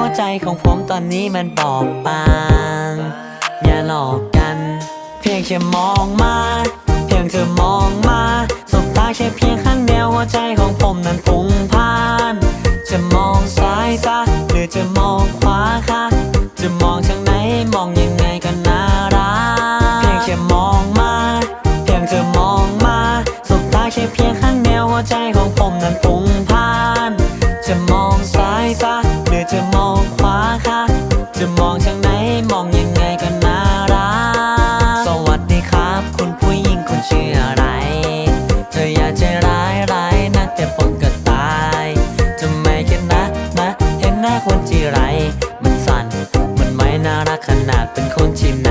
หัวใจของผมตอนนี้มันบอบบาง อย่าหลอกกัน เพียงแค่มองมา เพียงเธอมองมาสบตาแค่เพียงข้างเดียวหัวใจของผมนั้นพุ่งพ่าน จะมองซ้ายซะหรือจะมองขวาคะจะมองทางไหนมองยังไงก็น่ารักเพียงแค่มองมา เพียงเธอมองมาสบตาแค่เพียงข้างเดียวหัวใจของผมนั้นพุ่งพ่าน จะมองซ้ายซะหรือจะม จะมองช่างไหนมองยังไงก็น่ารัก สวัสดีครับ คุณผู้หญิงคุณชื่ออะไร เธออย่าใจร้ายร้ายนะแต่ผมก็ตายจะไมแค่นะนะเห็นหน้าคนที่ไร มันสั่น มันไม่น่ารักขนาดเป็นคนที่ไหน